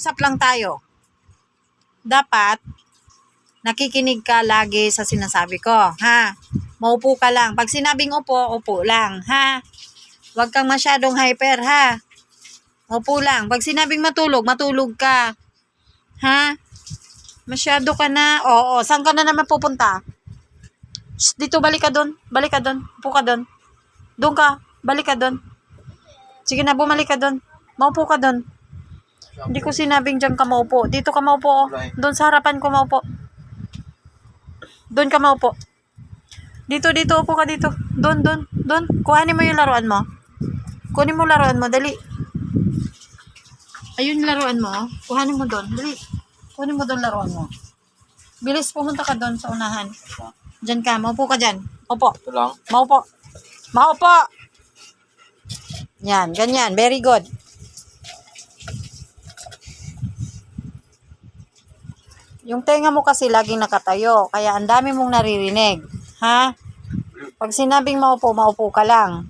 Usap lang tayo. Dapat, nakikinig ka lagi sa sinasabi ko, ha? Maupo ka lang. Pag sinabing upo, upo lang, ha? Huwag kang masyadong hyper, ha? Upo lang. Pag sinabing matulog, matulog ka. Ha? Masyado ka na. Oo, saan ka na naman pupunta? Shh, dito, balik ka doon. Balik ka doon. Upo ka doon. Doon ka. Balik ka doon. Sige na, bumalik ka doon. Maupo ka doon. Hindi ko sinabing dyan ka maupo. Dito ka maupo. oh. Doon sa harapan ko maupo. Doon ka maupo. Dito, dito. Upo ka dito. Doon, doon. Doon. Kuhanin mo yung laruan mo. Kunin mo laruan mo. Dali. Ayun yung laruan mo. oh. Kuhanin mo doon. Dali. Kunin mo doon laruan mo. Bilis, pumunta ka doon sa unahan. Diyan ka. Maupo ka dyan. Upo. Ito lang. Maupo. Maupo. Yan, ganyan. Very good. Yung tenga mo kasi laging nakatayo, kaya ang dami mong naririnig. Ha? Pag sinabing maupo, maupo ka lang.